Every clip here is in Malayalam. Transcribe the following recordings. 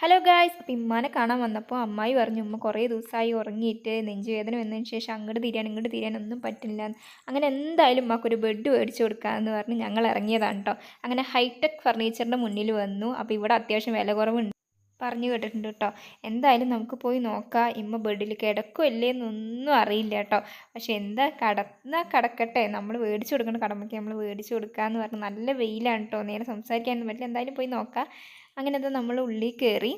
ഹലോ ഗായ്സ് അപ്പോൾ ഇമ്മാനെ കാണാൻ വന്നപ്പോൾ അമ്മായി പറഞ്ഞു ഉമ്മ കുറേ ദിവസമായി ഉറങ്ങിയിട്ട് നെഞ്ചുവേദന വന്നതിന് ശേഷം അങ്ങോട്ട് തിരിയാൻ ഇങ്ങോട്ട് തിരിയാൻ ഒന്നും പറ്റില്ല അങ്ങനെ എന്തായാലും ഉമ്മക്കൊരു ബെഡ് മേടിച്ചു കൊടുക്കാമെന്ന് പറഞ്ഞ് ഞങ്ങൾ ഇറങ്ങിയതാണ് കേട്ടോ അങ്ങനെ ഹൈടെക് ഫർണിച്ചറിന്റെ മുന്നിൽ വന്നു. അപ്പോൾ ഇവിടെ അത്യാവശ്യം വില കുറവുണ്ട്. പറഞ്ഞു കേട്ടിട്ടുണ്ട് കേട്ടോ. എന്തായാലും നമുക്ക് പോയി നോക്കാം. ഇമ്മ ബെഡിൽ കിടക്കുമല്ലേ ഇല്ലേന്നൊന്നും അറിയില്ല കേട്ടോ. പക്ഷെ എന്താ കടന്ന കടക്കട്ടെ. നമ്മൾ മേടിച്ചു കൊടുക്കണം കടമയ്ക്ക് നമ്മൾ മേടിച്ചു കൊടുക്കുക എന്ന് പറഞ്ഞാൽ നല്ല വെയിലാണ് കേട്ടോ. നേരെ സംസാരിക്കാനൊന്നും പറ്റില്ല. എന്തായാലും പോയി നോക്കാം. അങ്ങനെ അത് നമ്മൾ ഉള്ളിൽ കയറി.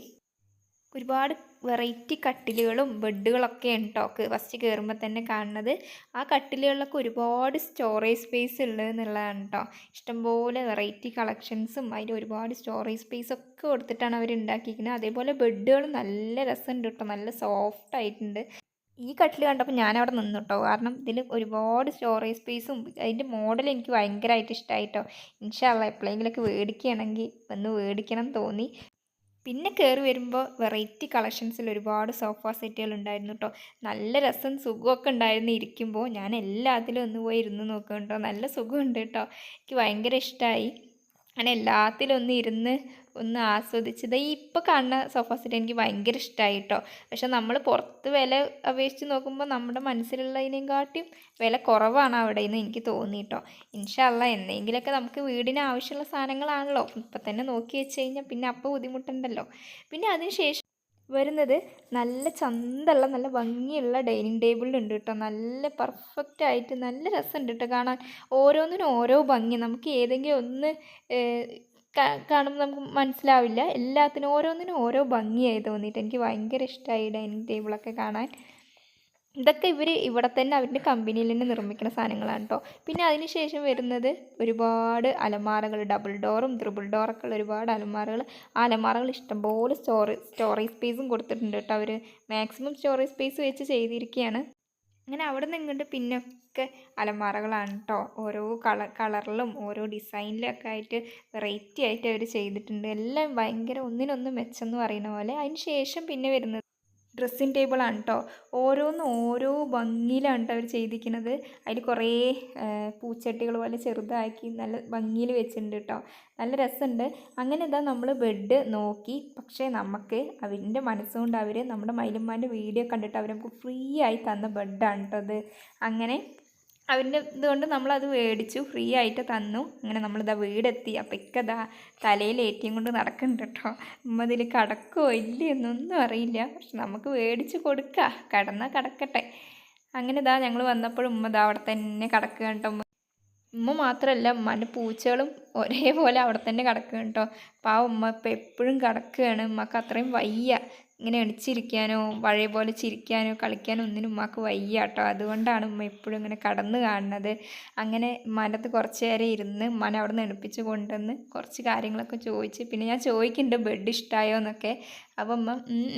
ഒരുപാട് വെറൈറ്റി കട്ടിലുകളും ബെഡുകളൊക്കെ ഉണ്ട് കേട്ടോ ഫസ്റ്റ് കയറുമ്പോൾ തന്നെ കാണുന്നത്. ആ കട്ടിലുകളിലൊക്കെ ഒരുപാട് സ്റ്റോറേജ് സ്പേസ് ഉള്ളത് എന്നുള്ളതാണ് കേട്ടോ ഇഷ്ടംപോലെ വെറൈറ്റി കളക്ഷൻസും അതിൽ ഒരുപാട് സ്റ്റോറേജ് സ്പേസ് ഒക്കെ കൊടുത്തിട്ടാണ് അവർ ഉണ്ടാക്കിയിരിക്കുന്നത്. അതേപോലെ ബെഡുകൾ നല്ല രസമുണ്ട് കേട്ടോ നല്ല സോഫ്റ്റ് ആയിട്ടുണ്ട്. ഈ കട്ടിൽ കണ്ടപ്പോൾ ഞാൻ അവിടെ നിന്നു കേട്ടോ കാരണം ഇതിൽ ഒരുപാട് സ്റ്റോറേജ് സ്പേസും അതിന്റെ മോഡൽ എനിക്ക് ഭയങ്കരമായിട്ട് ഇഷ്ടമായി കേട്ടോ ഇൻഷാല്ല എപ്പോഴെങ്കിലൊക്കെ മേടിക്കുകയാണെങ്കിൽ ഒന്ന് മേടിക്കണം തോന്നി. പിന്നെ കയറി വരുമ്പോൾ വെറൈറ്റി കളക്ഷൻസിൽ ഒരുപാട് സോഫ സെറ്റുകൾ ഉണ്ടായിരുന്നു കേട്ടോ നല്ല രസം സുഖമൊക്കെ ഉണ്ടായിരുന്നു ഇരിക്കുമ്പോൾ ഞാൻ എല്ലാത്തിലും ഒന്ന് പോയി ഇരുന്ന് നോക്കുന്നുണ്ടോ നല്ല സുഖമുണ്ട് കേട്ടോ എനിക്ക് ഭയങ്കര ഇഷ്ടമായി ഞാൻ എല്ലാത്തിലും ഒന്ന് ഇരുന്ന് ഒന്ന് ആസ്വദിച്ചത്. ഈ ഇപ്പോൾ കാണുന്ന സോഫ സെറ്റ് എനിക്ക് ഭയങ്കര ഇഷ്ടമായി കേട്ടോ പക്ഷെ നമ്മൾ പുറത്ത് വില അപേക്ഷിച്ച് നോക്കുമ്പോൾ നമ്മുടെ മനസ്സിലുള്ളതിനെക്കാട്ടിയും വില കുറവാണ് അവിടെ നിന്ന് എനിക്ക് തോന്നി കേട്ടോ ഇൻഷല്ല എന്തെങ്കിലുമൊക്കെ നമുക്ക് വീടിന് ആവശ്യമുള്ള സാധനങ്ങളാണല്ലോ. ഇപ്പം തന്നെ നോക്കി വെച്ച് കഴിഞ്ഞാൽ പിന്നെ അപ്പോൾ ബുദ്ധിമുട്ടുണ്ടല്ലോ. പിന്നെ അതിനുശേഷം വരുന്നത് നല്ല ചന്തള്ള നല്ല ഭംഗിയുള്ള ഡൈനിങ് ടേബിളിലുണ്ട് കേട്ടോ നല്ല പെർഫെക്റ്റ് ആയിട്ട് നല്ല രസമുണ്ട് കേട്ടോ കാണാൻ. ഓരോന്നിനും ഓരോ ഭംഗി. നമുക്ക് ഏതെങ്കിലും ഒന്ന് കാണുമ്പോൾ നമുക്ക് മനസ്സിലാവില്ല. എല്ലാത്തിനും ഓരോന്നിനും ഓരോ ഭംഗിയായി തോന്നിയിട്ട് എനിക്ക് ഭയങ്കര ഇഷ്ടമായി ഡൈനിങ് ടേബിളൊക്കെ കാണാൻ. ഇതൊക്കെ ഇവർ ഇവിടെ തന്നെ അവരുടെ കമ്പനിയിൽ തന്നെ നിർമ്മിക്കുന്ന സാധനങ്ങളാണ് കേട്ടോ പിന്നെ അതിനുശേഷം വരുന്നത് ഒരുപാട് അലമാരകൾ ഡബിൾ ഡോറും ത്രിബിൾ ഡോറൊക്കെ ഉള്ള ഒരുപാട് അലമാരകൾ. ആ അലമാരകൾ ഇഷ്ടംപോലെ സ്റ്റോറേജ് സ്റ്റോറേജ് സ്പേസും കൊടുത്തിട്ടുണ്ട് കേട്ടോ അവർ മാക്സിമം സ്റ്റോറേജ് സ്പേസ് വെച്ച് ചെയ്തിരിക്കുകയാണ് അങ്ങനെ അവിടെ നിന്ന് ഇങ്ങോട്ട് പിന്നൊക്കെ അലമാറകളാണ് കേട്ടോ ഓരോ കളർ കളറിലും ഓരോ ഡിസൈനിലൊക്കെ ആയിട്ട് വെറൈറ്റി ആയിട്ട് അവർ ചെയ്തിട്ടുണ്ട്. എല്ലാം ഭയങ്കര ഒന്നിനൊന്ന് മെച്ചം എന്ന് പറയുന്ന പോലെ. അതിന് ശേഷം പിന്നെ വരുന്നത് ഡ്രസ്സിങ് ടേബിളാണ് കേട്ടോ ഓരോന്ന് ഓരോ ഭംഗിയിലാണ് കേട്ടോ അവർ ചെയ്തിരിക്കുന്നത്. അതിൽ കുറേ പൂച്ചട്ടികൾ പോലെ ചെറുതാക്കി നല്ല ഭംഗിയിൽ വെച്ചിട്ടുണ്ട് കേട്ടോ നല്ല രസമുണ്ട്. അങ്ങനെ ഇതാ നമ്മൾ ബെഡ് നോക്കി. പക്ഷേ നമുക്ക് അവരിന്റെ മനസ്സുകൊണ്ട് അവർ നമ്മുടെ മൈലമ്മാന്റെ വീഡിയോ കണ്ടിട്ട് അവർ നമുക്ക് ഫ്രീ ആയി തന്ന ബെഡാണ് കേട്ടോ അത്. അങ്ങനെ അവന്റെ ഇതുകൊണ്ട് നമ്മളത് മേടിച്ചു ഫ്രീ ആയിട്ട് തന്നു. അങ്ങനെ നമ്മളിതാ വീടെത്തി. അപ്പം ഇക്കതാ തലയിൽ ഏറ്റിയും കൊണ്ട് നടക്കുന്നുണ്ട് കേട്ടോ നമ്മൾ ഇതിൽ കടക്കോ ഇല്ലയെന്നൊന്നും അറിയില്ല. പക്ഷെ നമുക്ക് മേടിച്ച് കൊടുക്കാം. കടന്നാൽ കടക്കട്ടെ. അങ്ങനെ ഇതാ ഞങ്ങൾ വന്നപ്പോഴും ഉമ്മ ഇതാ അവിടെ തന്നെ കിടക്കുക കേട്ടോ ഉമ്മ മാത്രമല്ല ഉമ്മാന്റെ പൂച്ചകളും ഒരേപോലെ അവിടെ തന്നെ കിടക്കുക കേട്ടോ അപ്പോൾ ആ ഉമ്മ ഇപ്പം എപ്പോഴും കിടക്കുകയാണ്. ഉമ്മക്ക് അത്രയും വയ്യ. ഇങ്ങനെ എണിച്ചിരിക്കാനോ പഴയ പോലെ ചിരിക്കാനോ കളിക്കാനോ ഒന്നിനും ഉമ്മാക്ക് വയ്യ കേട്ടോ. അതുകൊണ്ടാണ് ഉമ്മ എപ്പോഴും ഇങ്ങനെ കടന്ന് കാണുന്നത്. അങ്ങനെ ഉമ്മാന്റെ കുറച്ച് നേരം ഇരുന്ന് ഉമ്മാനെ അവിടെ നിന്ന് എണിപ്പിച്ച് കൊണ്ടുവന്ന് കുറച്ച് കാര്യങ്ങളൊക്കെ ചോദിച്ച്. പിന്നെ ഞാൻ ചോദിക്കുന്നുണ്ട് ബെഡ് ഇഷ്ടമായോ എന്നൊക്കെ. അപ്പോൾ ഉമ്മ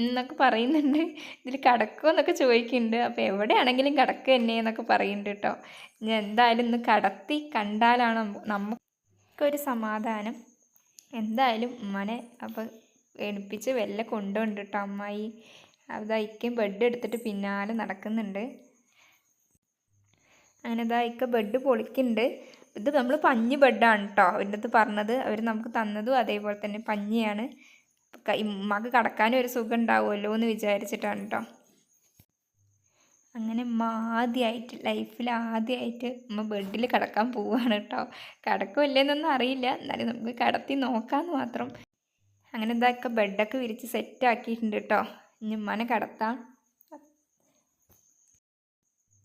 എന്നൊക്കെ പറയുന്നുണ്ട്. ഇതിൽ കിടക്കുമോ? എന്നൊക്കെ ചോദിക്കുന്നുണ്ട്. അപ്പോൾ എവിടെയാണെങ്കിലും കിടക്കുക തന്നെ എന്നൊക്കെ പറയുന്നുണ്ട് കേട്ടോ. ഞാൻ എന്തായാലും ഇന്ന് കടത്തി കണ്ടാലാണ് നമുക്കൊരു സമാധാനം. എന്തായാലും ഉമ്മനെ അപ്പോൾ എണിപ്പിച്ച് വെല്ല കൊണ്ടുണ്ട് കേട്ടോ അമ്മായി. അത് ബെഡ് എടുത്തിട്ട് പിന്നാലെ നടക്കുന്നുണ്ട്. അങ്ങനെ ഇതാ ബെഡ് പൊളിക്കുന്നുണ്ട്. ഇത് നമ്മൾ പഞ്ഞ് ബെഡാണ് കേട്ടോ അവരുടെ അടുത്ത് പറഞ്ഞത്. അവർ നമുക്ക് തന്നതും അതേപോലെ തന്നെ പഞ്ഞിയാണ്. ഉമ്മക്ക് കടക്കാനും ഒരു സുഖം ഉണ്ടാവുമല്ലോ എന്ന് വിചാരിച്ചിട്ടാണ് കേട്ടോ അങ്ങനെ ഉമ്മ ആദ്യമായിട്ട് ലൈഫിൽ ആദ്യമായിട്ട് ഉമ്മ ബെഡിൽ കിടക്കാൻ പോവുകയാണ് കേട്ടോ കിടക്കുമല്ലേന്നൊന്നും അറിയില്ല. എന്നാലും നമുക്ക് കിടത്തി നോക്കാമെന്ന് മാത്രം. അങ്ങനെ എന്താക്കുക ബെഡൊക്കെ വിരിച്ച് സെറ്റ് ആക്കിയിട്ടുണ്ട് കേട്ടോ ഇനി ഉമ്മനെ കിടത്താം.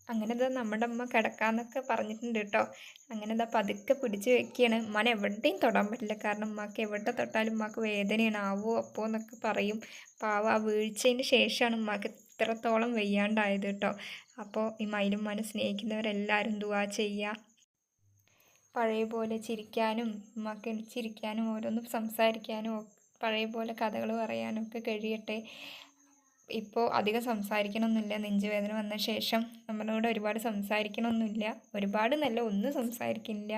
അങ്ങനെ ഇതാ നമ്മുടെ അമ്മ കിടക്കാന്നൊക്കെ പറഞ്ഞിട്ടുണ്ട് കേട്ടോ അങ്ങനെ ഇതാ പതുക്കെ പിടിച്ച് വെക്കുകയാണ് ഉമ്മാനെ എവിടെയും തൊടാൻ പറ്റില്ല. കാരണം ഉമ്മാക്ക് എവിടെ തൊട്ടാലും ഉമ്മാക്ക് വേദനയാണ്. ആവോ അപ്പോ എന്നൊക്കെ പറയും. പാവ ആ വീഴ്ചയിന് ശേഷമാണ് ഉമ്മാക്ക് ഇത്രത്തോളം വെയ്യാണ്ടായത് കേട്ടോ അപ്പോൾ ഈ മയിലും മനസ്സ് സ്നേഹിക്കുന്നവരെല്ലാവരും ദുവാ ചെയ്യുക പഴയ പോലെ ചിരിക്കാനും ഉമ്മാക്ക് ചിരിക്കാനും ഓരോന്നും സംസാരിക്കാനും പഴയ പോലെ കഥകൾ പറയാനൊക്കെ കഴിയട്ടെ. ഇപ്പോൾ അധികം സംസാരിക്കണമൊന്നുമില്ല നെഞ്ചുവേദന വന്ന ശേഷം നമ്മളോട് ഒരുപാട് സംസാരിക്കണമൊന്നുമില്ല ഒരുപാട് നല്ല ഒന്നും സംസാരിക്കില്ല.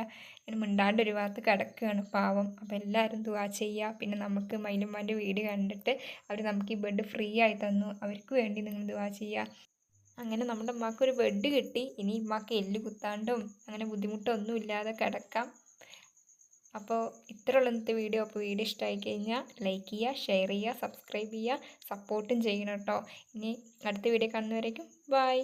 ഞാൻ മിണ്ടാണ്ട് ഒരു ഭാഗത്ത് കിടക്കുകയാണ് പാവം. അപ്പോൾ എല്ലാവരും ദുവാ ചെയ്യുക പിന്നെ നമുക്ക് മൈലുമ്മാന്റെ വീട് കണ്ടിട്ട് അവർ നമുക്ക് ഈ ബെഡ് ഫ്രീ ആയി തന്നു. അവർക്ക് വേണ്ടി നിങ്ങൾ ദുവാ ചെയ്യുക അങ്ങനെ നമ്മുടെ ഉമ്മാക്ക് ഒരു ബെഡ് കിട്ടി. ഇനി ഉമ്മാക്ക് എല്ല് കുത്താണ്ടും അങ്ങനെ ബുദ്ധിമുട്ടൊന്നും ഇല്ലാതെ കിടക്കാം. അപ്പോൾ ഇത്രയുള്ള ഇന്നത്തെ വീഡിയോ. അപ്പോൾ വീഡിയോ ഇഷ്ടമായി കഴിഞ്ഞാൽ ലൈക്ക് ചെയ്യുക ഷെയർ ചെയ്യുക സബ്സ്ക്രൈബ് ചെയ്യുക സപ്പോർട്ടും ചെയ്യണം കേട്ടോ. ഇനി അടുത്ത വീഡിയോ കാണുന്നവരേക്കും ബൈ